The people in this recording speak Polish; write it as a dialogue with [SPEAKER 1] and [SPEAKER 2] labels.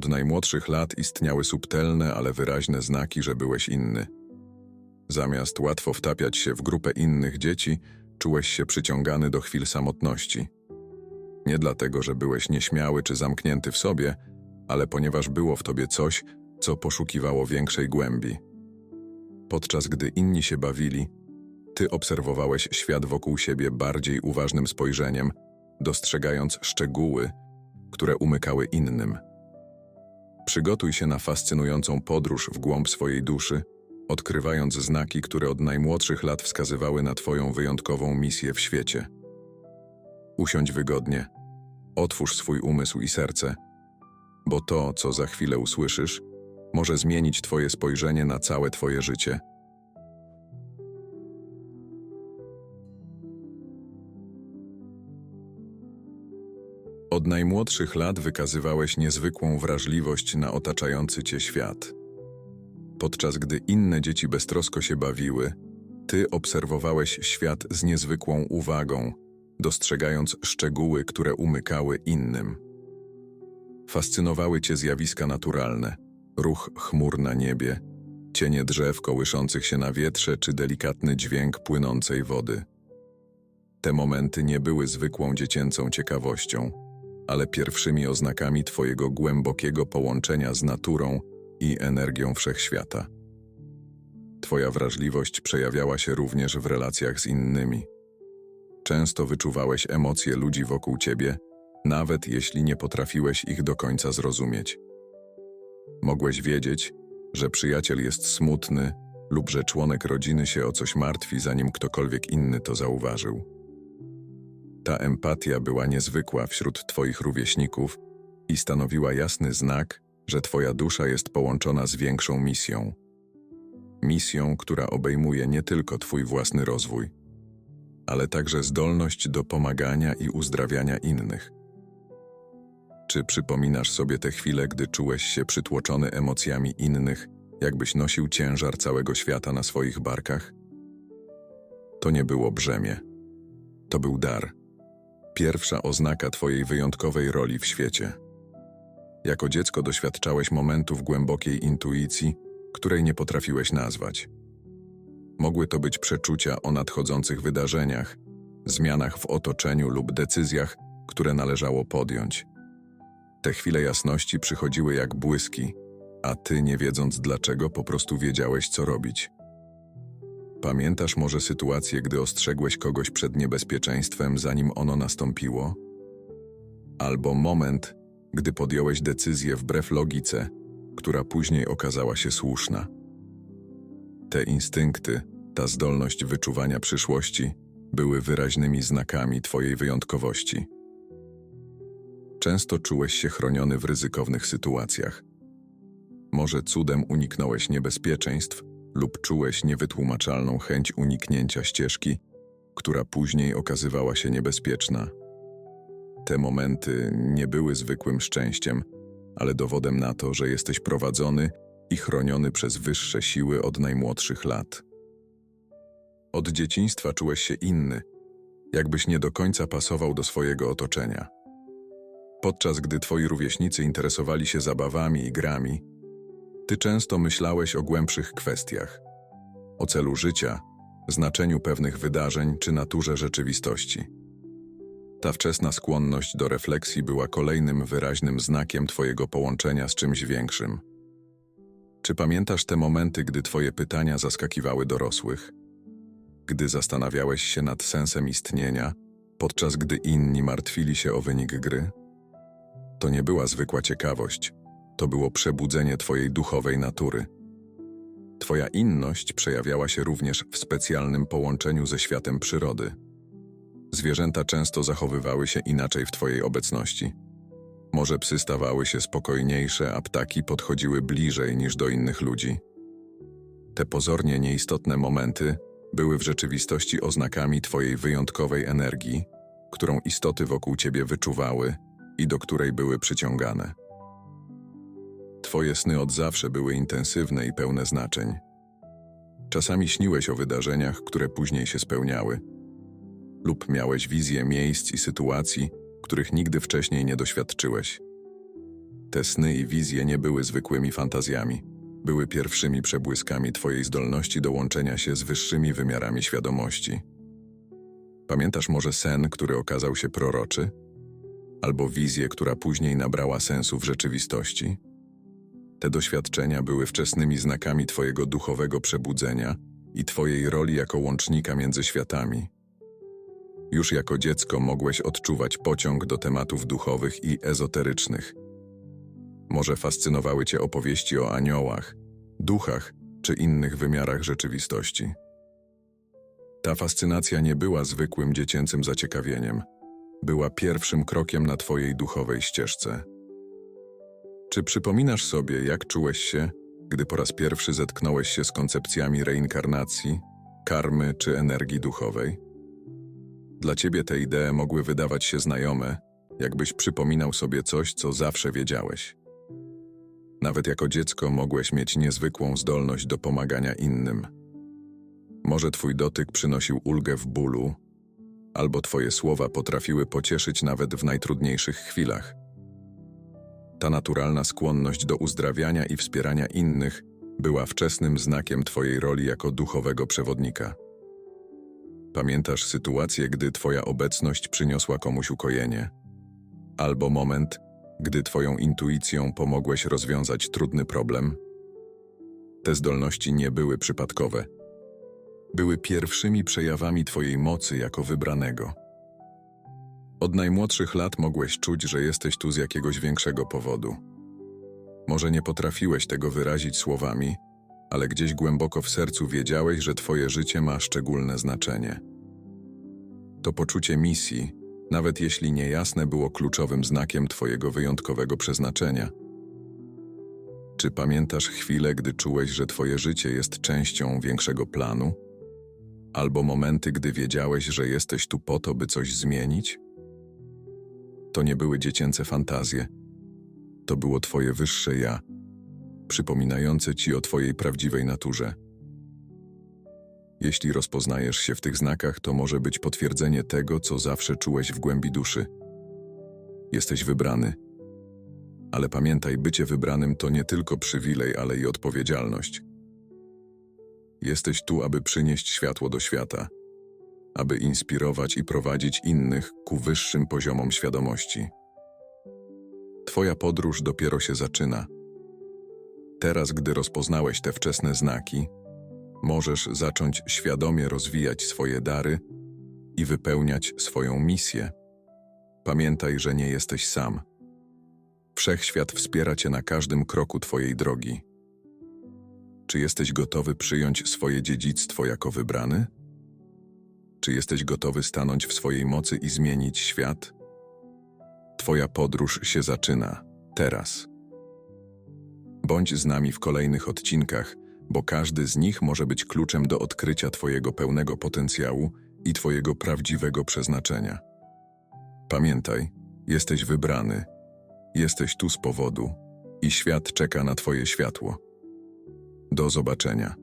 [SPEAKER 1] Od najmłodszych lat istniały subtelne, ale wyraźne znaki, że byłeś inny. Zamiast łatwo wtapiać się w grupę innych dzieci, czułeś się przyciągany do chwil samotności. Nie dlatego, że byłeś nieśmiały czy zamknięty w sobie, ale ponieważ było w tobie coś, co poszukiwało większej głębi. Podczas gdy inni się bawili, ty obserwowałeś świat wokół siebie bardziej uważnym spojrzeniem, dostrzegając szczegóły, które umykały innym. Przygotuj się na fascynującą podróż w głąb swojej duszy, odkrywając znaki, które od najmłodszych lat wskazywały na Twoją wyjątkową misję w świecie. Usiądź wygodnie, otwórz swój umysł i serce, bo to, co za chwilę usłyszysz, może zmienić Twoje spojrzenie na całe Twoje życie. Od najmłodszych lat wykazywałeś niezwykłą wrażliwość na otaczający cię świat. Podczas gdy inne dzieci beztrosko się bawiły, ty obserwowałeś świat z niezwykłą uwagą, dostrzegając szczegóły, które umykały innym. Fascynowały cię zjawiska naturalne, ruch chmur na niebie, cienie drzew kołyszących się na wietrze czy delikatny dźwięk płynącej wody. Te momenty nie były zwykłą dziecięcą ciekawością, ale pierwszymi oznakami Twojego głębokiego połączenia z naturą i energią wszechświata. Twoja wrażliwość przejawiała się również w relacjach z innymi. Często wyczuwałeś emocje ludzi wokół ciebie, nawet jeśli nie potrafiłeś ich do końca zrozumieć. Mogłeś wiedzieć, że przyjaciel jest smutny lub że członek rodziny się o coś martwi, zanim ktokolwiek inny to zauważył. Ta empatia była niezwykła wśród Twoich rówieśników i stanowiła jasny znak, że Twoja dusza jest połączona z większą misją. Misją, która obejmuje nie tylko Twój własny rozwój, ale także zdolność do pomagania i uzdrawiania innych. Czy przypominasz sobie te chwile, gdy czułeś się przytłoczony emocjami innych, jakbyś nosił ciężar całego świata na swoich barkach? To nie było brzemię. To był dar pierwsza oznaka Twojej wyjątkowej roli w świecie. Jako dziecko doświadczałeś momentów głębokiej intuicji, której nie potrafiłeś nazwać. Mogły to być przeczucia o nadchodzących wydarzeniach, zmianach w otoczeniu lub decyzjach, które należało podjąć. Te chwile jasności przychodziły jak błyski, a ty, nie wiedząc dlaczego, po prostu wiedziałeś, co robić. Pamiętasz może sytuację, gdy ostrzegłeś kogoś przed niebezpieczeństwem, zanim ono nastąpiło? Albo moment, gdy podjąłeś decyzję wbrew logice, która później okazała się słuszna. Te instynkty, ta zdolność wyczuwania przyszłości były wyraźnymi znakami Twojej wyjątkowości. Często czułeś się chroniony w ryzykownych sytuacjach. Może cudem uniknąłeś niebezpieczeństw, lub czułeś niewytłumaczalną chęć uniknięcia ścieżki, która później okazywała się niebezpieczna. Te momenty nie były zwykłym szczęściem, ale dowodem na to, że jesteś prowadzony i chroniony przez wyższe siły od najmłodszych lat. Od dzieciństwa czułeś się inny, jakbyś nie do końca pasował do swojego otoczenia. Podczas gdy twoi rówieśnicy interesowali się zabawami i grami, ty często myślałeś o głębszych kwestiach, o celu życia, znaczeniu pewnych wydarzeń czy naturze rzeczywistości. Ta wczesna skłonność do refleksji była kolejnym wyraźnym znakiem Twojego połączenia z czymś większym. Czy pamiętasz te momenty, gdy Twoje pytania zaskakiwały dorosłych? Gdy zastanawiałeś się nad sensem istnienia, podczas gdy inni martwili się o wynik gry? To nie była zwykła ciekawość, to było przebudzenie Twojej duchowej natury. Twoja inność przejawiała się również w specjalnym połączeniu ze światem przyrody. Zwierzęta często zachowywały się inaczej w Twojej obecności. Może psy stawały się spokojniejsze, a ptaki podchodziły bliżej niż do innych ludzi. Te pozornie nieistotne momenty były w rzeczywistości oznakami Twojej wyjątkowej energii, którą istoty wokół Ciebie wyczuwały i do której były przyciągane. Twoje sny od zawsze były intensywne i pełne znaczeń. Czasami śniłeś o wydarzeniach, które później się spełniały, lub miałeś wizję miejsc i sytuacji, których nigdy wcześniej nie doświadczyłeś. Te sny i wizje nie były zwykłymi fantazjami. Były pierwszymi przebłyskami Twojej zdolności do łączenia się z wyższymi wymiarami świadomości. Pamiętasz może sen, który okazał się proroczy? Albo wizję, która później nabrała sensu w rzeczywistości? Te doświadczenia były wczesnymi znakami Twojego duchowego przebudzenia i Twojej roli jako łącznika między światami. Już jako dziecko mogłeś odczuwać pociąg do tematów duchowych i ezoterycznych. Może fascynowały Cię opowieści o aniołach, duchach czy innych wymiarach rzeczywistości. Ta fascynacja nie była zwykłym dziecięcym zaciekawieniem. Była pierwszym krokiem na Twojej duchowej ścieżce. Czy przypominasz sobie, jak czułeś się, gdy po raz pierwszy zetknąłeś się z koncepcjami reinkarnacji, karmy czy energii duchowej? Dla ciebie te idee mogły wydawać się znajome, jakbyś przypominał sobie coś, co zawsze wiedziałeś. Nawet jako dziecko mogłeś mieć niezwykłą zdolność do pomagania innym. Może twój dotyk przynosił ulgę w bólu, albo twoje słowa potrafiły pocieszyć nawet w najtrudniejszych chwilach. Ta naturalna skłonność do uzdrawiania i wspierania innych była wczesnym znakiem twojej roli jako duchowego przewodnika. Pamiętasz sytuację, gdy Twoja obecność przyniosła komuś ukojenie? Albo moment, gdy Twoją intuicją pomogłeś rozwiązać trudny problem? Te zdolności nie były przypadkowe. Były pierwszymi przejawami Twojej mocy jako wybranego. Od najmłodszych lat mogłeś czuć, że jesteś tu z jakiegoś większego powodu. Może nie potrafiłeś tego wyrazić słowami, ale gdzieś głęboko w sercu wiedziałeś, że Twoje życie ma szczególne znaczenie. To poczucie misji, nawet jeśli niejasne, było kluczowym znakiem Twojego wyjątkowego przeznaczenia. Czy pamiętasz chwilę, gdy czułeś, że Twoje życie jest częścią większego planu? Albo momenty, gdy wiedziałeś, że jesteś tu po to, by coś zmienić? To nie były dziecięce fantazje. To było Twoje wyższe ja, przypominające Ci o Twojej prawdziwej naturze. Jeśli rozpoznajesz się w tych znakach, to może być potwierdzenie tego, co zawsze czułeś w głębi duszy. Jesteś wybrany. Ale pamiętaj, bycie wybranym to nie tylko przywilej, ale i odpowiedzialność. Jesteś tu, aby przynieść światło do świata, aby inspirować i prowadzić innych ku wyższym poziomom świadomości. Twoja podróż dopiero się zaczyna. Teraz, gdy rozpoznałeś te wczesne znaki, możesz zacząć świadomie rozwijać swoje dary i wypełniać swoją misję. Pamiętaj, że nie jesteś sam. Wszechświat wspiera cię na każdym kroku twojej drogi. Czy jesteś gotowy przyjąć swoje dziedzictwo jako wybrany? Czy jesteś gotowy stanąć w swojej mocy i zmienić świat? Twoja podróż się zaczyna teraz. Bądź z nami w kolejnych odcinkach, bo każdy z nich może być kluczem do odkrycia Twojego pełnego potencjału i Twojego prawdziwego przeznaczenia. Pamiętaj, jesteś wybrany, jesteś tu z powodu i świat czeka na Twoje światło. Do zobaczenia.